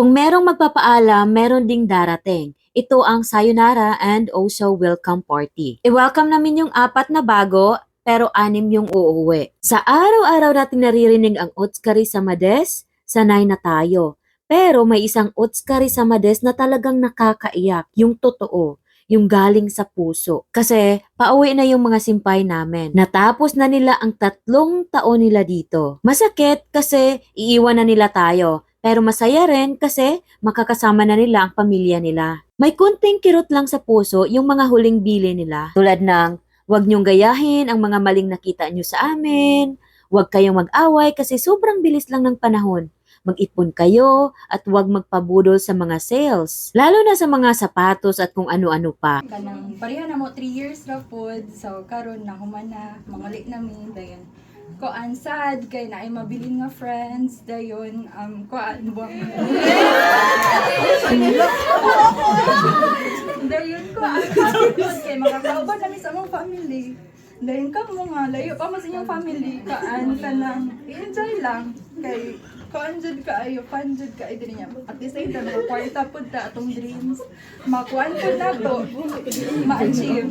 Kung merong magpapaalam, meron ding darating. Ito ang sayonara and also welcome party. I-welcome namin yung apat na bago, pero anim yung uuwi. Sa araw-araw natin naririnig ang Otskari sa Mades, sanay na tayo. Pero may isang Otskari sa Mades na talagang nakakaiyak, yung totoo yung galing sa puso. Kasi pauwi na yung mga simpay namin. Natapos na nila ang tatlong taon nila dito. Masakit kasi iiwan na nila tayo. Pero masaya rin kasi makakasama na nila ang pamilya nila. May kunting kirot lang sa puso yung mga huling bili nila. Tulad ng, huwag niyong gayahin ang mga maling nakita niyo sa amin. Huwag kayong mag-away kasi sobrang bilis lang ng panahon. Mag-ipon kayo at huwag magpabudol sa mga sales. Lalo na sa mga sapatos at kung ano-ano pa. kanang pareha na mo 3 years ra pod so karon na human na mangali nami dayon ko ang sad kay na ay mabilin nga friends dayon um ko an buwang dayon ko kay makakauban nami sa among family. Dayon ka mo nga layo pa mo sa inyong family. Kaan kanang enjoy lang kay kaan jud ka ayo fan jud ka diri niya at the same time makakwarta pod ta atong dreams makuan pod na to ma-achieve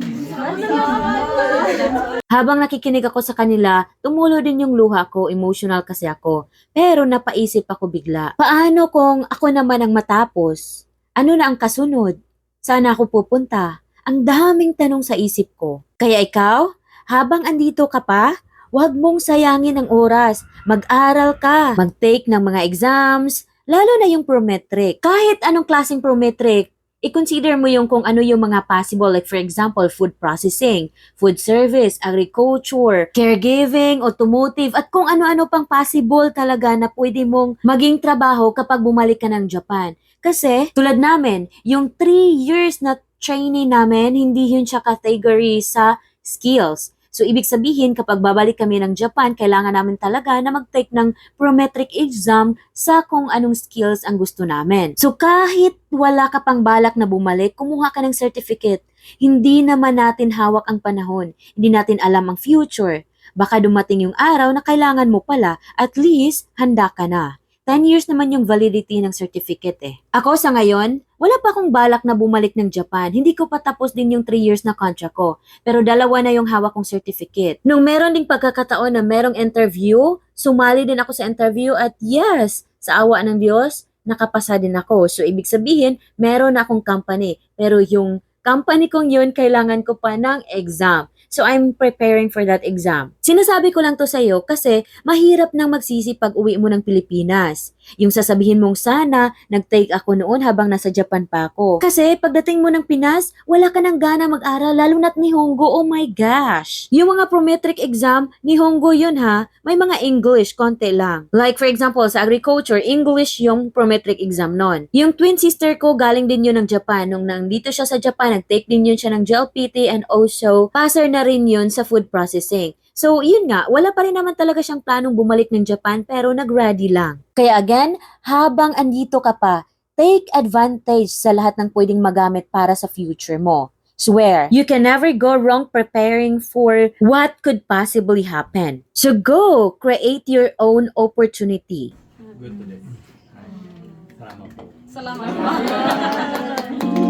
Habang nakikinig ako sa kanila, tumulo din yung luha ko, emotional kasi ako. Pero napaisip ako bigla, paano kung ako naman ang matapos? Ano na ang kasunod? Saan ako pupunta? Ang daming tanong sa isip ko. Kaya ikaw, habang andito ka pa, huwag mong sayangin ang oras. Mag-aral ka, mag-take ng mga exams, lalo na yung prometric. Kahit anong klaseng prometric, i-consider mo yung kung ano yung mga possible like for example food processing, food service, agriculture, caregiving, automotive at kung ano-ano pang possible talaga na pwede mong maging trabaho kapag bumalik ka ng Japan. Kasi tulad namin, yung 3 years na training namin, hindi yun siya category sa skills. So, ibig sabihin, kapag babalik kami ng Japan, kailangan namin talaga na mag-take ng prometric exam sa kung anong skills ang gusto namin. So, kahit wala ka pang balak na bumalik, kumuha ka ng certificate. Hindi naman natin hawak ang panahon. Hindi natin alam ang future. Baka dumating yung araw na kailangan mo pala, at least, handa ka na. 10 years naman yung validity ng certificate eh. Ako sa ngayon, wala pa akong balak na bumalik ng Japan. Hindi ko pa tapos din yung 3 years na contract ko. Pero dalawa na yung hawak kong certificate. Nung meron ding pagkakataon na merong interview, sumali din ako sa interview at yes, sa awa ng Diyos, nakapasa din ako. So, ibig sabihin, meron na akong company. Pero yung company kong yun, kailangan ko pa ng exam. So, I'm preparing for that exam. Sinasabi ko lang to sa'yo kasi mahirap nang magsisi pag uwi mo ng Pilipinas. Yung sasabihin mong sana, nag-take ako noon habang nasa Japan pa ako. Kasi pagdating mo ng Pinas, wala ka nang gana mag-aral, lalo na't Nihongo, oh my gosh. Yung mga prometric exam, Nihongo yun ha, may mga English, konti lang. Like for example, sa agriculture, English yung prometric exam nun. Yung twin sister ko, galing din yun ng Japan. Nung nandito siya sa Japan, nag-take din yun siya ng JLPT and also passer na rin yun sa food processing. So, yun nga, wala pa rin naman talaga siyang planong bumalik ng Japan pero nag-ready lang. Kaya again, habang andito ka pa, take advantage sa lahat ng pwedeng magamit para sa future mo. Swear, you can never go wrong preparing for what could possibly happen. So go, create your own opportunity. Good today. Salamat po. salamat